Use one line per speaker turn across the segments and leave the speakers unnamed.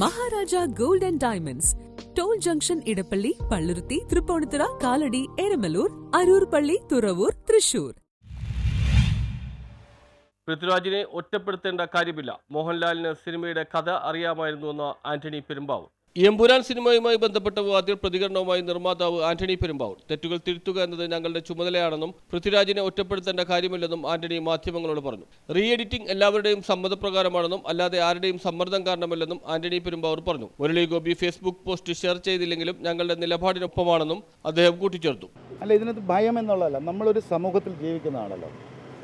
Maharaja gold and diamonds. Toll junction Edappally Palluruthy Tripunithura Kalady Eramalloor Aroor പള്ളി തുറവൂർ തൃശൂർ.
പൃഥ്വിരാജിനെ ഒറ്റപ്പെടുത്തേണ്ട കാര്യമില്ല. മോഹൻലാലിന് സിനിമയുടെ കഥ അറിയാമായിരുന്നുവെന്ന് ആന്റണി പെരുമ്പാവൂർ. എമ്പുരാൻ സിനിമയുമായി ബന്ധപ്പെട്ട വിവാദത്തിൽ പ്രതികരണവുമായി നിർമ്മാതാവ് ആന്റണി പെരുമ്പാവൂർ. തെറ്റുകൾ തിരുത്തുക എന്നത് ഞങ്ങളുടെ ചുമതലയാണെന്നും പൃഥ്വിരാജിനെ ഒറ്റപ്പെടുത്തേണ്ട കാര്യമില്ലെന്നും ആന്റണി മാധ്യമങ്ങളോട് പറഞ്ഞു. റീ എഡിറ്റിംഗ് എല്ലാവരുടെയും സമ്മതപ്രകാരമാണെന്നും അല്ലാതെ ആരുടെയും സമ്മർദ്ദം കാരണമല്ലെന്നും ആന്റണി പെരുമ്പാവൂർ പറഞ്ഞു. Murali Gopy Facebook post share ചെയ്തില്ലെങ്കിലും ഞങ്ങളുടെ നിലപാടിനൊപ്പമാണെന്നും അദ്ദേഹം കൂട്ടിച്ചേർത്തു.
അല്ല ഇതിനകത്ത് ഭയം എന്നുള്ളതല്ല. നമ്മളൊരു സമൂഹത്തിൽ ജീവിക്കുന്നതാണല്ലോ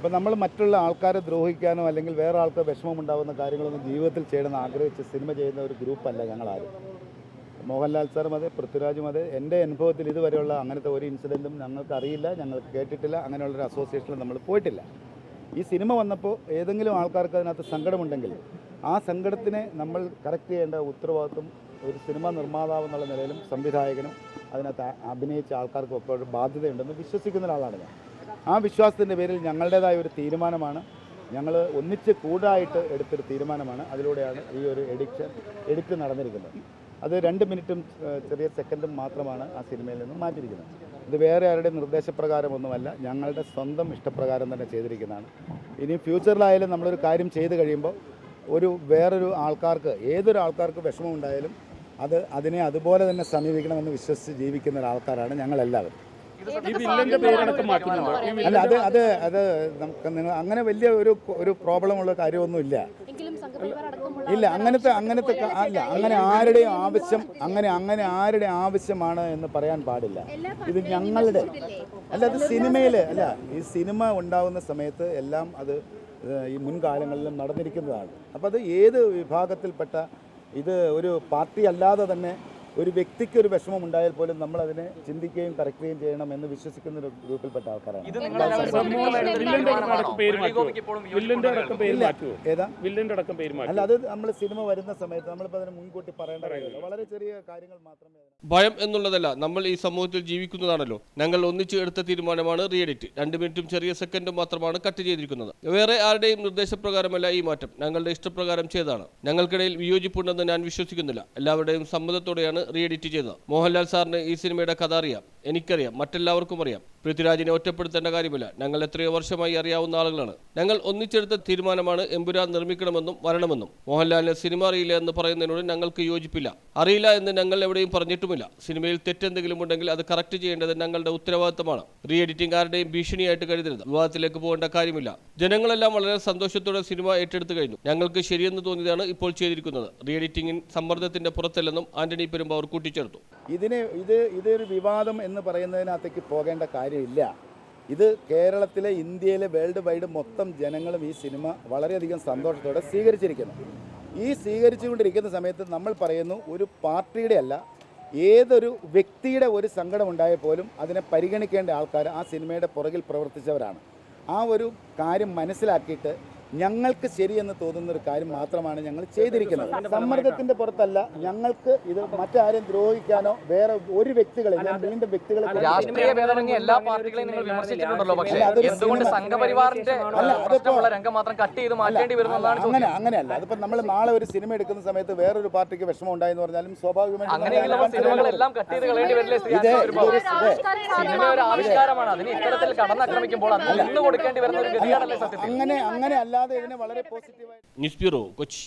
അപ്പോൾ നമ്മൾ മറ്റുള്ള ആൾക്കാരെ ദ്രോഹിക്കാനോ അല്ലെങ്കിൽ വേറെ ആൾക്ക് വിഷമം ഉണ്ടാകുന്ന കാര്യങ്ങളൊന്നും ജീവിതത്തിൽ ചെയ്യണമെന്ന് ആഗ്രഹിച്ച് സിനിമ ചെയ്യുന്ന ഒരു ഗ്രൂപ്പല്ല ഞങ്ങളാരും. മോഹൻലാൽ സാറും അതെ പൃഥ്വിരാജും അതെ. എന്റെ അനുഭവത്തിൽ ഇതുവരെയുള്ള അങ്ങനത്തെ ഒരു ഇൻസിഡന്റും ഞങ്ങൾക്ക് അറിയില്ല ഞങ്ങൾക്ക് കേട്ടിട്ടില്ല അങ്ങനെയുള്ളൊരു അസോസിയേഷനിൽ നമ്മൾ പോയിട്ടില്ല. ഈ സിനിമ വന്നപ്പോൾ ഏതെങ്കിലും ആൾക്കാർക്ക് അതിനകത്ത് സങ്കടമുണ്ടെങ്കിൽ ആ സങ്കടത്തിനെ നമ്മൾ കറക്റ്റ് ചെയ്യേണ്ട ഉത്തരവാദിത്വം ഒരു സിനിമ നിർമ്മാതാവ് എന്നുള്ള നിലയിലും സംവിധായകനും അതിനകത്ത് അഭിനയിച്ച ആൾക്കാർക്കും ഒക്കെ ഒരു ബാധ്യതയുണ്ടെന്ന് വിശ്വസിക്കുന്ന ഒരാളാണ് ഞാൻ. ആ വിശ്വാസത്തിന്റെ പേരിൽ ഞങ്ങളുടേതായ ഒരു തീരുമാനമാണ്. ഞങ്ങൾ ഒന്നിച്ച് കൂടായിട്ട് എടുത്തൊരു തീരുമാനമാണ്. അതിലൂടെയാണ് ഈ ഒരു എഡിക്ഷൻ എഡിറ്റ് നടന്നിരിക്കുന്നത്. അത് രണ്ട് മിനിറ്റും ചെറിയ സെക്കൻഡും മാത്രമാണ് ആ സിനിമയിൽ നിന്ന് മാറ്റിയിരിക്കുന്നത്. ഇത് വേറെ ആരുടെ നിർദ്ദേശപ്രകാരമൊന്നുമല്ല. ഞങ്ങളുടെ സ്വന്തം ഇഷ്ടപ്രകാരം തന്നെ ചെയ്തിരിക്കുന്നതാണ്. ഇനി ഫ്യൂച്ചറിലായാലും നമ്മളൊരു കാര്യം ചെയ്ത് കഴിയുമ്പോൾ ഒരു വേറൊരു ആൾക്കാർക്ക് ഏതൊരു ആൾക്കാർക്ക് വിഷമമുണ്ടായാലും അത് അതിനെ അതുപോലെ തന്നെ സമീപിക്കണമെന്ന് വിശ്വസിച്ച് ജീവിക്കുന്ന ഒരാൾക്കാരാണ് ഞങ്ങളെല്ലാവരും.
ഈ വില്ലന്റെ പേരടക്കം മാറ്റുന്നുണ്ടോ. ഈ
അല്ല അത് അത് അത് നമുക്ക് നിങ്ങൾ അങ്ങനെ വലിയ ഒരു ഒരു പ്രോബ്ലം ഉള്ള കാര്യമൊന്നുമില്ല ഇല്ല അങ്ങനത്തെ അങ്ങനത്തെ അല്ല അങ്ങനെ ആരുടെയും ആവശ്യം അങ്ങനെ അങ്ങനെ ആരുടെ ആവശ്യമാണ് എന്ന് പറയാൻ പാടില്ല. ഇത് ഞങ്ങളുടെ അല്ല അത് സിനിമയിൽ അല്ല ഈ സിനിമ ഉണ്ടാവുന്ന സമയത്ത് എല്ലാം അത് ഈ മുൻകാലങ്ങളിലും നടന്നിരിക്കുന്നതാണ്. അപ്പോൾ അത് ഏത് വിഭാഗത്തിൽപ്പെട്ട ഇത് ഒരു പാർട്ടി അല്ലാതെ തന്നെ ഒരു വ്യക്തിക്ക് ഒരു വിഷമം ഉണ്ടായാൽ പോലും നമ്മൾ അതിനെ ചിന്തിക്കുകയും കറക്കുകയും ചെയ്യണം എന്ന് വിശ്വസിക്കുന്ന ഒരു ഗ്രൂപ്പിൽപ്പെട്ട ആൾക്കാരാണ്. അല്ല അത് നമ്മൾ സിനിമ വരുന്ന സമയത്ത് നമ്മളിപ്പോൾ അതിന് മുൻകൂട്ടി പറയേണ്ട കാര്യമില്ല. വളരെ ചെറിയ കാര്യങ്ങൾ മാത്രമേ
ഭയം എന്നുള്ളതല്ല നമ്മൾ ഈ സമൂഹത്തിൽ ജീവിക്കുന്നതാണല്ലോ. ഞങ്ങൾ ഒന്നിച്ച് എടുത്ത തീരുമാനമാണ് റിയഡിറ്റ് രണ്ട് മിനിറ്റും ചെറിയ സെക്കൻഡും മാത്രമാണ് കട്ട് ചെയ്തിരിക്കുന്നത്. വേറെ ആരുടെയും നിർദ്ദേശപ്രകാരമല്ല ഈ മാറ്റം. ഞങ്ങളുടെ ഇഷ്ടപ്രകാരം ചെയ്തതാണ്. ഞങ്ങൾക്കിടയിൽ വിയോജിപ്പുണ്ടെന്ന് ഞാൻ വിശ്വസിക്കുന്നില്ല. എല്ലാവരുടെയും സമ്മതത്തോടെയാണ് റീഎഡിറ്റ് ചെയ്തത്. മോഹൻലാൽ സാറിന് ഈ സിനിമയുടെ കഥ അറിയാം. എനിക്കറിയാം മറ്റെല്ലാവർക്കും അറിയാം. പൃഥ്വിരാജിനെ ഒറ്റപ്പെടുത്തേണ്ട കാര്യമില്ല. ഞങ്ങൾ എത്രയോ വർഷമായി അറിയാവുന്ന ആളുകളാണ്. ഞങ്ങൾ ഒന്നിച്ചെടുത്ത തീരുമാനമാണ് എമ്പുരാൻ നിർമ്മിക്കണമെന്നും വരണമെന്നും. മോഹൻലാലിന് സിനിമ അറിയില്ല എന്ന് പറയുന്നതിനോട് ഞങ്ങൾക്ക് യോജിപ്പില്ല. അറിയില്ല എന്ന് ഞങ്ങൾ എവിടെയും പറഞ്ഞിട്ടുമില്ല. സിനിമയിൽ തെറ്റെന്തെങ്കിലും ഉണ്ടെങ്കിൽ അത് കറക്റ്റ് ചെയ്യേണ്ടത് ഞങ്ങളുടെ ഉത്തരവാദിത്തമാണ്. റീ എഡിറ്റിംഗ് ആരുടെയും ഭീഷണിയായിട്ട് കരുതരുത്. വിവാദത്തിലേക്ക് പോകേണ്ട കാര്യമില്ല. ജനങ്ങളെല്ലാം വളരെ സന്തോഷത്തോടെ സിനിമ ഏറ്റെടുത്തു കഴിഞ്ഞു. ഞങ്ങൾക്ക് ശരിയെന്ന് തോന്നിയതാണ് ഇപ്പോൾ ചെയ്തിരിക്കുന്നത്. റീ എഡിറ്റിംഗിൻ സമ്മർദ്ദത്തിന്റെ പുറത്തല്ലെന്നും ആന്റണി പെരുമ്പാവൂർ കൂട്ടിച്ചേർത്തു.
ഇതിനെ ഇത് ഇതൊരു വിവാദം എന്ന് പറയുന്നതിനകത്തേക്ക് പോകേണ്ട കാര്യമില്ല. ഇത് കേരളത്തിലെ ഇന്ത്യയിലെ വേൾഡ് വൈഡ് മൊത്തം ജനങ്ങളും ഈ സിനിമ വളരെയധികം സന്തോഷത്തോടെ സ്വീകരിച്ചിരിക്കുന്നു. ഈ സ്വീകരിച്ചുകൊണ്ടിരിക്കുന്ന സമയത്ത് നമ്മൾ പറയുന്നു ഒരു പാർട്ടിയുടെ അല്ല ഏതൊരു വ്യക്തിയുടെ ഒരു സങ്കടം ഉണ്ടായാൽ പോലും അതിനെ പരിഗണിക്കേണ്ട ആൾക്കാർ ആ സിനിമയുടെ പുറകിൽ പ്രവർത്തിച്ചവരാണ്. ആ ഒരു കാര്യം മനസ്സിലാക്കിയിട്ട് ഞങ്ങൾക്ക് ശരിയെന്ന് തോന്നുന്ന ഒരു കാര്യം മാത്രമാണ് ഞങ്ങൾ ചെയ്തിരിക്കുന്നത്. സമ്മർദ്ദത്തിന്റെ പുറത്തല്ല ഞങ്ങൾക്ക് ഇത് മറ്റാരും ദ്രോഹിക്കാനോ വേറെ ഒരു വ്യക്തികളെ ഞാൻ വീണ്ടും വ്യക്തികളെ
രാഷ്ട്രീയ ഭേദമന്യേ എല്ലാ പാർട്ടികളെയും നിങ്ങൾ വിമർശിച്ചിട്ടുണ്ടല്ലോ പക്ഷേ. എന്തുകൊണ്ട് സംഘപരിവാറിന്റെ രംഗം മാത്രം കട്ട് ചെയ്ത് മാറ്റേണ്ടി വരുന്നതാണ്
അങ്ങനെ അങ്ങനെയല്ല. അതിപ്പോ നമ്മൾ നാളെ ഒരു സിനിമ എടുക്കുന്ന സമയത്ത് വേറൊരു പാർട്ടിക്ക് വിഷമം ഉണ്ടായെന്ന് പറഞ്ഞാലും സ്വാഭാവികമായിട്ടും അങ്ങനെ അങ്ങനെ അല്ലാതെ ഇതിനെ വളരെ പോസിറ്റീവായി
ന്യൂസ് ബ്യൂറോ കൊച്ചി.